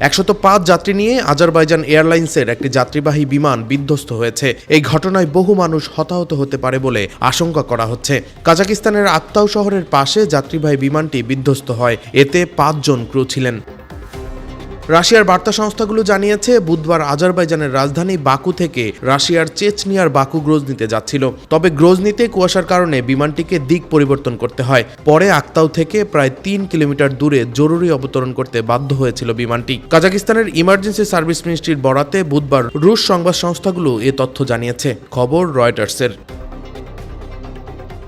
একশত পাঁচ যাত্রী নিয়ে আজারবাইজান এয়ারলাইন্সের একটি যাত্রীবাহী বিমান বিধ্বস্ত হয়েছে। এই ঘটনায় বহু মানুষ হতাহত হতে পারে বলে আশঙ্কা করা হচ্ছে। কাজাকিস্তানের আত্মাউ শহরের পাশে যাত্রীবাহী বিমানটি বিধ্বস্ত হয়। এতে পাঁচজন ক্রু ছিলেন। রাশিয়ার বার্তা সংস্থাগুলো জানিয়েছে, বুধবার আজারবাইজানের রাজধানী বাকু থেকে রাশিয়ার চেচনিয়ার বাকু গ্রোজনিতে যাচ্ছিল। তবে গ্রোজনিতে কুয়াশার কারণে বিমানটিকে দিক পরিবর্তন করতে হয়। পরে আক্তাউ থেকে প্রায় তিন কিলোমিটার দূরে জরুরি অবতরণ করতে বাধ্য হয়েছিল বিমানটি। কাজাকিস্তানের ইমার্জেন্সি সার্ভিস মিনিস্ট্রির বরাতে বুধবার রুশ সংবাদ সংস্থাগুলো এ তথ্য জানিয়েছে। খবর রয়টার্সের।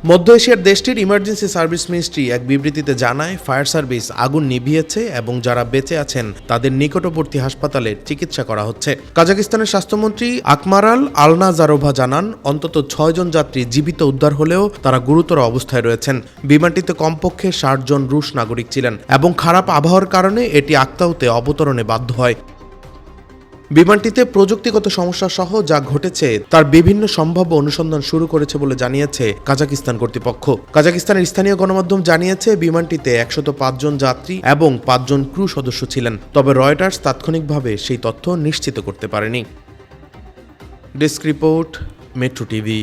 মধ্য এশিয়ার দেশটির ইমার্জেন্সি সার্ভিস মিনিস্ট্রি এক বিবৃতিতে জানায়, ফায়ার সার্ভিস আগুন নিভিয়েছে এবং যারা বেঁচে আছেন, তাদের নিকটবর্তী হাসপাতালে চিকিৎসা করা হচ্ছে। কাজাকিস্তানের স্বাস্থ্যমন্ত্রী আকমারাল আলনাজারোভা জানান, অন্তত ছয়জন যাত্রী জীবিত উদ্ধার হলেও তারা গুরুতর অবস্থায় রয়েছেন। বিমানটিতে কমপক্ষে ষাট জন রুশ নাগরিক ছিলেন এবং খারাপ আবহাওয়ার কারণে এটি আক্তাউতে অবতরণে বাধ্য হয়। বিমানটিতে প্রযুক্তিগত সমস্যা সহ যা ঘটেছে, তার বিভিন্ন সম্ভাব্য অনুসন্ধান শুরু করেছে বলে জানিয়েছে কাজাকিস্তান কর্তৃপক্ষ। কাজাকিস্তানের স্থানীয় গণমাধ্যম জানিয়েছে, বিমানটিতে একশত পাঁচজন যাত্রী এবং পাঁচজন ক্রু সদস্য ছিলেন, তবে রয়টার্স তাৎক্ষণিকভাবে সেই তথ্য নিশ্চিত করতে পারেনি। Desk report, Metro TV.